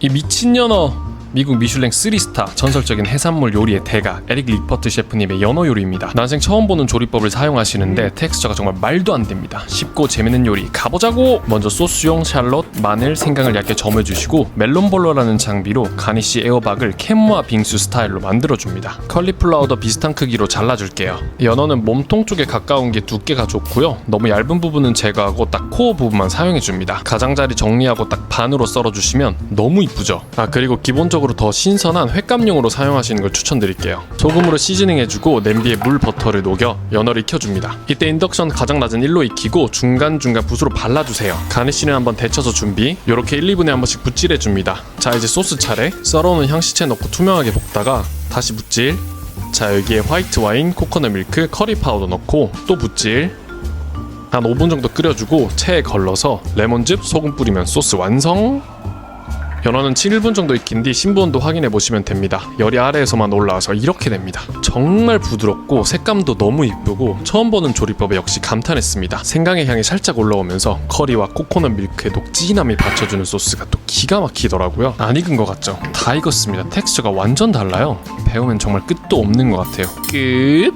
이 미친 연어 미국 미슐랭 3스타 전설적인 해산물 요리의 대가 에릭 리퍼트 셰프님의 연어 요리입니다. 난생 처음 보는 조리법을 사용하시는데 텍스처가 정말 말도 안 됩니다. 쉽고 재밌는 요리 가보자고! 먼저 소스용 샬롯, 마늘, 생강을 얇게 점해주시고 멜론볼러라는 장비로 가니쉬 에어박을 캔모아 빙수 스타일로 만들어줍니다. 컬리플라워도 비슷한 크기로 잘라줄게요. 연어는 몸통 쪽에 가까운 게 두께가 좋고요. 너무 얇은 부분은 제거하고 딱 코어 부분만 사용해줍니다. 가장자리 정리하고 딱 반으로 썰어주시면 너무 이쁘죠? 아 그리고 기본적으로 더 신선한 횟감용으로 사용하시는 걸 추천드릴게요. 소금으로 시즈닝해주고 냄비에 물 버터를 녹여 연어를 익혀줍니다. 이때 인덕션 가장 낮은 1로 익히고 중간중간 붓으로 발라주세요. 가니쉬는 한번 데쳐서 준비. 이렇게 1, 2분에 한 번씩 붓질해줍니다. 자 이제 소스 차례. 썰어놓은 향시채 넣고 투명하게 볶다가 다시 붓질. 자 여기에 화이트 와인, 코코넛 밀크, 커리 파우더 넣고 또 붓질. 한 5분 정도 끓여주고 체에 걸러서 레몬즙, 소금 뿌리면 소스 완성. 연어는 7분 정도 익힌 뒤 신부온도 확인해 보시면 됩니다. 열이 아래에서만 올라와서 이렇게 됩니다. 정말 부드럽고 색감도 너무 이쁘고 처음 보는 조리법에 역시 감탄했습니다. 생강의 향이 살짝 올라오면서 커리와 코코넛 밀크의 녹진함이 받쳐주는 소스가 또 기가 막히더라고요. 안 익은 것 같죠? 다 익었습니다. 텍스처가 완전 달라요. 배우면 정말 끝도 없는 것 같아요. 끝.